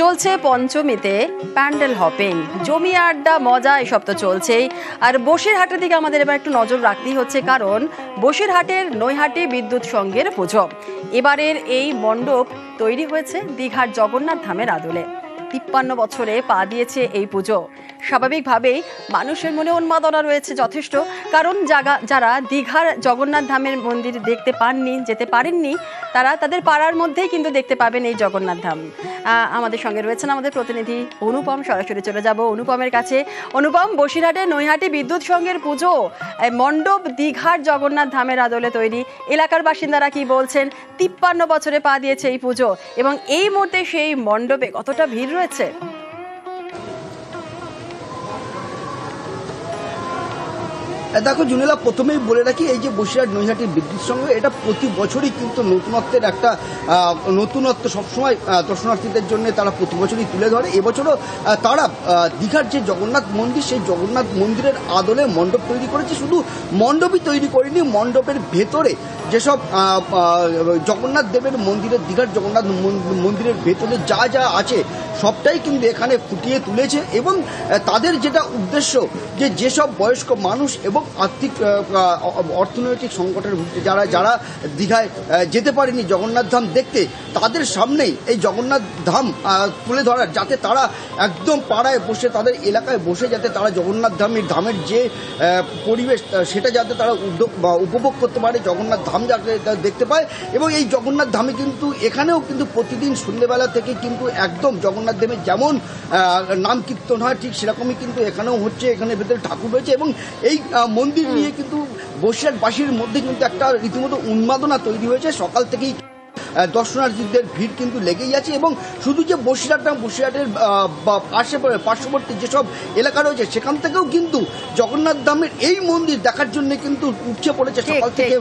চলছে পঞ্চমীতে প্যান্ডেল হপিং। জমি আড্ডা, মজা, এসব তো চলছেই। আর বসিরহাটের দিকে আমাদের এবার একটু নজর রাখতেই হচ্ছে, কারণ বসিরহাটের নৈহাটি বিদ্যুৎ সংঘের পুজো। এবারের এই মণ্ডপ তৈরি হয়েছে দীঘার জগন্নাথ ধামের আদলে। তিপ্পান্ন বছরে পা দিয়েছে এই পুজো। স্বাভাবিকভাবেই মানুষের মনে উন্মাদনা রয়েছে যথেষ্ট। কারণ জাগা, যারা দীঘার জগন্নাথ ধামের মন্দির দেখতে পাননি, যেতে পারেননি, তারা তাদের পাড়ার মধ্যেই কিন্তু দেখতে পাবেন এই জগন্নাথ ধাম। আমাদের সঙ্গে রয়েছেন আমাদের প্রতিনিধি অনুপম, সরাসরি চলে যাব অনুপমের কাছে। অনুপম, বসিরহাটে নৈহাটি বিদ্যুৎ সংঘের পুজো মণ্ডপ দীঘার জগন্নাথ ধামের আদলে তৈরি। এলাকার বাসিন্দারা কি বলছেন? তিপ্পান্ন বছরে পা দিয়েছে এই পুজো এবং এই মুহূর্তে সেই মণ্ডপে কতটা ভিড় রয়েছে? দেখো জুনিলা, প্রথমেই বলে রাখি, এই যে বসিরহাট নৈহাটি বিদ্যুৎ সংঘ এটা প্রতি বছরই কিন্তু নতুনত্বের একটা নতুনত্ব সবসময় দর্শনার্থীদের জন্য তারা প্রতি বছরই তুলে ধরে। এবছরও তারা দীঘার যে জগন্নাথ মন্দির, সেই জগন্নাথ মন্দিরের আদলে মণ্ডপ তৈরি করেছে। শুধু মণ্ডপই তৈরি করেনি, মণ্ডপের ভেতরে যেসব জগন্নাথ দেবের মন্দিরের দীঘার জগন্নাথ মন- মন্দিরের ভেতরে যা যা আছে, সবটাই কিন্তু এখানে ফুটিয়ে তুলেছে এবং তাদের যেটা উদ্দেশ্য যে যেসব বয়স্ক মানুষ এবং আর্থিক অর্থনৈতিক সংকটের মধ্যে যারা যারা দীঘায় যেতে পারেনি জগন্নাথ ধাম দেখতে, তাদের সামনেই এই জগন্নাথ ধাম তুলে ধরার যাতে তারা একদম পাড়ায় বসে, তাদের এলাকায় বসে যাতে তারা জগন্নাথ ধামের ধামের যে পরিবেশ সেটা যাতে তারা উদ্যোগ উপভোগ করতে পারে জগন্নাথ ধাম যাতে যাকে দেখতে পায় এবং এই জগন্নাথ ধামে কিন্তু এখানেও কিন্তু প্রতিদিন সন্ধ্যেবেলা থেকে কিন্তু একদম জগন্নাথ ধামে যেমন নাম কীর্তন হয় ঠিক সেরকমই কিন্তু এখানেও হচ্ছে এখানে ভেতরে ঠাকুর রয়েছে এবং এই মন্দির নিয়ে কিন্তু বসিরহাটবাসীর মধ্যে কিন্তু একটা রীতিমতো উন্মাদনা তৈরি হয়েছে। সকাল থেকেই দর্শনার্থীদের ভিড় কিন্তু লেগেই আছে এবং শুধু যে বসিরহাট না বসিরহাটের পাশে পার্শ্ববর্তী যেসব এলাকা রয়েছে সেখান থেকেও কিন্তু জগন্নাথ ধামের এই মন্দির দেখার জন্য কিন্তু উঠছে পড়েছে সকাল থেকে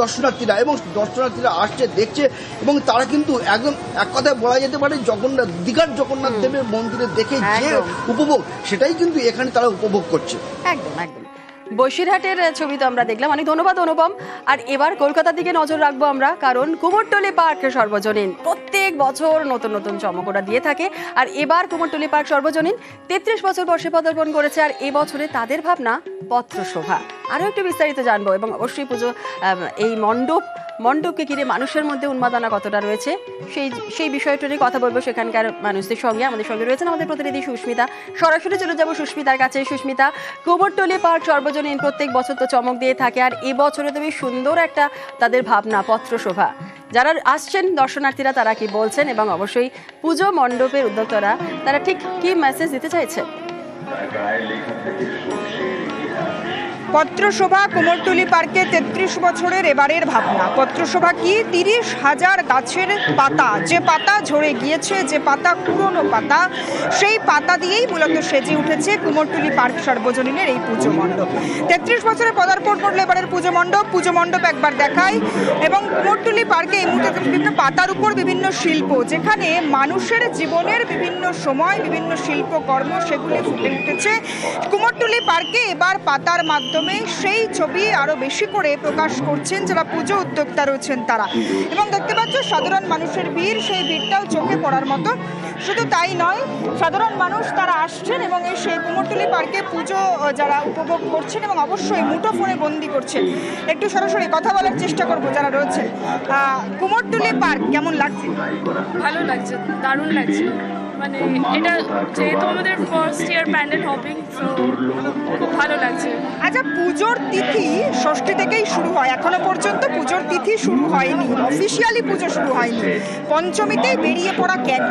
দর্শনার্থীরা এবং দর্শনার্থীরা আসছে দেখছে এবং তারা কিন্তু একদম এক কথায় বলা যেতে পারে জগন্নাথ দীঘার জগন্নাথ দেবের মন্দিরে দেখে যে উপভোগ সেটাই কিন্তু এখানে তারা উপভোগ করছে। একদম একদম। বসিরহাটের ছবি তো আমরা দেখলাম। অনেক ধন্যবাদ, অনুপম। আর এবার কলকাতার দিকে নজর রাখব আমরা, কারণ কুমোরটলি পার্ক সর্বজনীন। প্রত্যেক বছর নতুন নতুন চমক ওরা দিয়ে থাকে। আর এবার কুমোরটলি পার্ক সর্বজনীন। তেত্রিশ বছর বর্ষে পদার্পণ করেছে, আর এবছরে তাদের ভাবনা পত্রশোভা। আরও একটু বিস্তারিত জানব এবং অবশ্যই পুজো এই মণ্ডপ মণ্ডপকে ঘিরে মানুষের মধ্যে উন্মাদনা কতটা রয়েছে, সেই সেই বিষয়টা নিয়ে কথা বলব সেখানকার মানুষদের সঙ্গে। আমাদের সঙ্গে রয়েছেন আমাদের প্রতিনিধি সুস্মিতা। সরাসরি চলে যাব সুস্মিতার কাছে। সুস্মিতা, কুমোরটলি পার্ক সর্বজনীন প্রত্যেক বছর তো চমক দিয়ে থাকে, আর এবছরে তো সুন্দর একটা তাদের ভাবনা পত্র শোভা যারা আসছেন দর্শনার্থীরা, তারা কি বলছেন? এবং অবশ্যই পুজো মণ্ডপের উদ্যোক্তারা, তারা ঠিক কি মেসেজ দিতে চাইছেন? পত্রশোভা কুমোরটুলি পার্কে তেত্রিশ বছরের এবারের ভাবনা। পত্রসভা কি তিরিশ হাজার গাছের পাতা? যে পাতা ঝরে গিয়েছে, যে পাতা পুরনো পাতা, সেই পাতা দিয়েই মূলত সেজে উঠেছে কুমোরটুলি পার্ক সর্বজনীনের এই পুজো মণ্ডপ। তেত্রিশ বছরে পদার্পণ করল এবারের পুজো মণ্ডপ। পুজো মণ্ডপ একবার দেখায় এবং কুমোরটুলি পার্কে এই মুহূর্তে বিভিন্ন পাতার উপর বিভিন্ন শিল্প, যেখানে মানুষের জীবনের বিভিন্ন সময় বিভিন্ন শিল্পকর্ম সেগুলি ফুটে উঠেছে। কুমোরটুলি পার্কে এবার পাতার মাধ্যমে সেই ছবি আরও বেশি করে প্রকাশ করছেন যারা পুজো উদ্যোক্তা রয়েছেন তারা। এবং দেখতে পাচ্ছ সাধারণ মানুষের ভিড় সেই ভিড়টাও চোখে পড়ার মতো। শুধু তাই নয় সাধারণ মানুষ তারা আসছেন এবং এই সেই কুমোরটুলি পার্কে পুজো যারা উপভোগ করছেন এবং অবশ্যই মুঠো ফোনে বন্দি করছেন। একটু সরাসরি কথা বলার চেষ্টা করব যারা রয়েছে আহ, কুমোরটুলি পার্ক কেমন লাগছে? ভালো লাগছে দারুণ লাগছে। মানে এটা যেহেতু আমাদের ফার্স্ট ইয়ার প্যান্ডেল হপিং খুব ভালো লাগছে। আচ্ছা পুজোর তিথি ষষ্ঠী থেকেই শুরু হয়। এখনও পর্যন্ত পুজোর তিথি শুরু হয়নি। অফিসিয়ালি পুজো শুরু হয়নি। পঞ্চমীতেই বেরিয়ে পড়া কেন?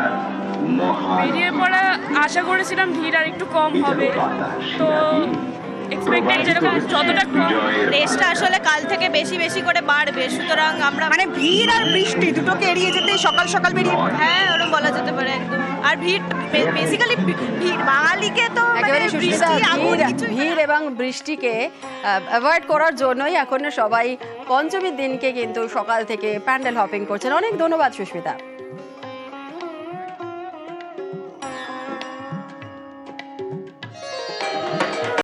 বেরিয়ে পড়া আশা করেছিলাম ভিড় আর একটু কম হবে। তো এক্সপেক্টেড যেরকম যতটা রেসটা আসলে কাল থেকে বেশি বেশি করে বাড়বে। সুতরাং আমরা মানে ভিড় আর বৃষ্টি দুটোকে এড়িয়ে যেতেই সকাল সকাল বেরিয়ে পড়া। হ্যাঁ ওরকম বলা যেতে পারে একদম। আর ভিড় বেসিক্যালি ভিড়। বাঙালিকে তো মানে একেবারে ভিড় এবং বৃষ্টিকে অ্যাভয়েড করার জন্যই এখন সবাই পঞ্চমীর দিনকে কিন্তু সকাল থেকে প্যান্ডেল হপিং করছেন। অনেক ধন্যবাদ সুস্মিতা।